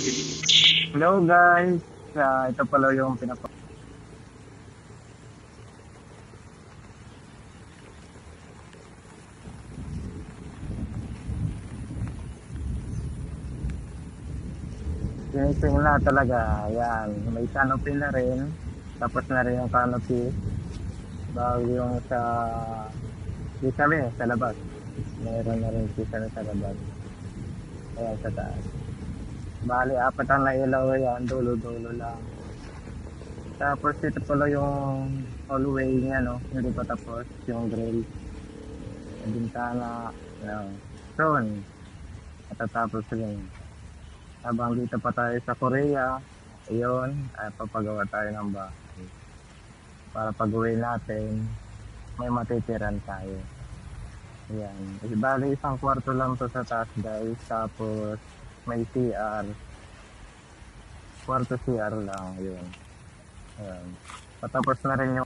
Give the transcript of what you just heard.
Hello guys! Ah, ito pala yung pinapa... Finishing na talaga. Ayan. May canopy na rin. Tapos na rin yung canopy. Bago yung sa... Di kami, sa labas. Meron na rin kita na sa labas. Ayan, sa taas. Bali, apat ang nailaw yan. Dulo-dulo lang. Tapos ito pala yung hallway niya, no? Hindi pa tapos. Yung grill. Bintana. Yan. Soon. Matatapos rin. Habang dito pa tayo sa Korea, ayun, ay papagawa tayo ng bahay. Para pag uwi natin, may matitiran tayo. Ayan. Eh, Bali, isang kwarto lang to sa taas, guys. Tapos, may CR. Kwarto CR lang, yun. Ayan. Patapos na rin yung